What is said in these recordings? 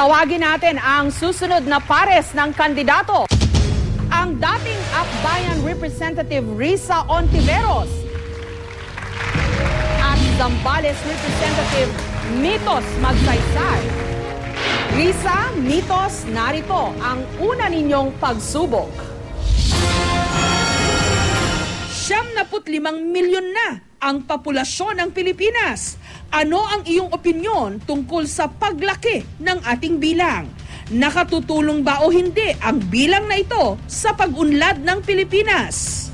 Tawagin natin ang susunod na pares ng kandidato. Ang dating Akbayan Representative Risa Ontiveros at Zambales Representative Mitos Magsaysay. Risa, Mitos, narito ang una ninyong pagsubok. Siyam na milyon na ang populasyon ng Pilipinas. Ano ang iyong opinyon tungkol sa paglaki ng ating bilang? Nakatutulong ba o hindi ang bilang na ito sa pag-unlad ng Pilipinas?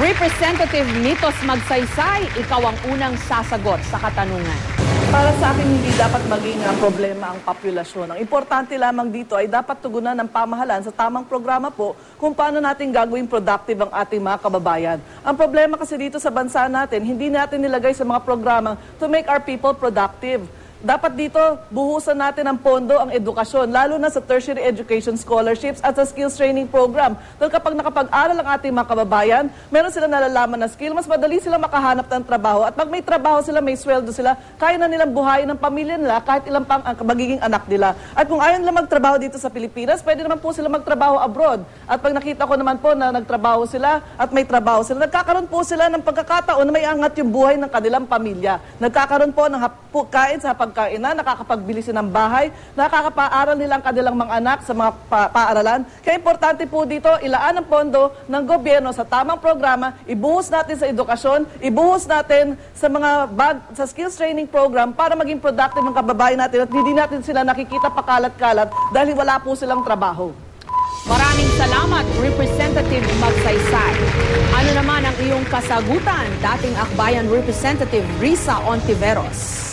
Representative Mitos Magsaysay, ikaw ang unang sasagot sa katanungan. Para sa akin, hindi dapat maging problema ang populasyon. Ang importante lamang dito ay dapat tugunan ng pamahalaan sa tamang programa po kung paano natin gagawing productive ang ating mga kababayan. Ang problema kasi dito sa bansa natin, hindi natin nilagay sa mga programa to make our people productive dapat dito buhusan natin ng pondo ang edukasyon, lalo na sa tertiary education scholarships at sa skills training program. Dahil kapag nakapag-aral ang ating mga kababayan, meron sila nalalaman na skill, mas madali sila makahanap ng trabaho. At pag may trabaho sila, may sweldo sila, kaya na nilang buhayin ng pamilya nila kahit ilang pang ang magiging anak nila. At kung ayaw nila magtrabaho dito sa Pilipinas, pwede naman po sila magtrabaho abroad. At pag nakita ko naman po na nagtrabaho sila at may trabaho sila, nagkakaroon po sila ng pagkakataon na may angat yung buhay ng kanilang pamilya. Nagkakaroon po ng kain sa pag pagkainan, nakakapagbili sila ng bahay, nakakapaaral nilang kanilang mga anak sa mga pa paaralan. Kaya importante po dito, ilaan ang pondo ng gobyerno sa tamang programa, ibuhos natin sa edukasyon, ibuhos natin sa mga bag, sa skills training program para maging productive ang kababayan natin at hindi natin sila nakikita pakalat-kalat dahil wala po silang trabaho. Maraming salamat, Representative Magsaysay. Ano naman ang iyong kasagutan, dating Akbayan Representative Risa Ontiveros?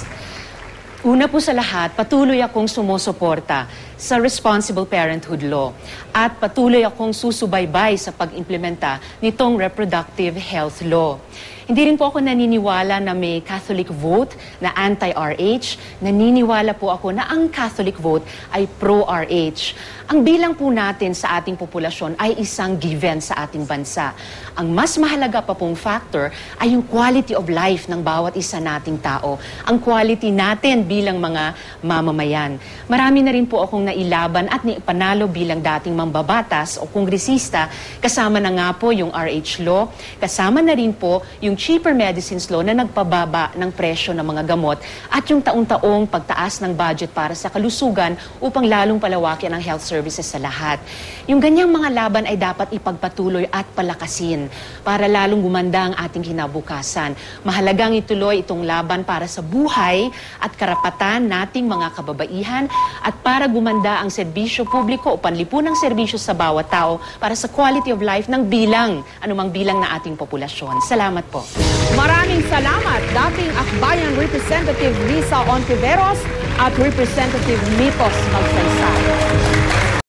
Una po sa lahat, patuloy akong sumusuporta sa Responsible Parenthood Law at patuloy akong susubaybay sa pag-implementa nitong Reproductive Health Law. Hindi rin po ako naniniwala na may Catholic vote na anti-RH. Naniniwala po ako na ang Catholic vote ay pro-RH. Ang bilang po natin sa ating populasyon ay isang given sa ating bansa. Ang mas mahalaga pa pong factor ay yung quality of life ng bawat isa nating tao. Ang quality natin bilang mga mamamayan. Marami na rin po akong nailaban at panalo bilang dating mambabatas o kongresista. Kasama na nga po yung RH law. Kasama na rin po yung cheaper medicines law na nagpababa ng presyo ng mga gamot at yung taong-taong pagtaas ng budget para sa kalusugan upang lalong palawakin ang health services sa lahat. Yung ganyang mga laban ay dapat ipagpatuloy at palakasin para lalong gumanda ang ating kinabukasan. Mahalagang ituloy itong laban para sa buhay at karapatan nating mga kababaihan at para gumanda ang serbisyo publiko o panlipunang serbisyo sa bawat tao para sa quality of life ng bilang, anumang bilang na ating populasyon. Salamat po. Maraming salamat dating Akbayan Representative Lisa Ontiveros at Representative Mitos Magsaysay.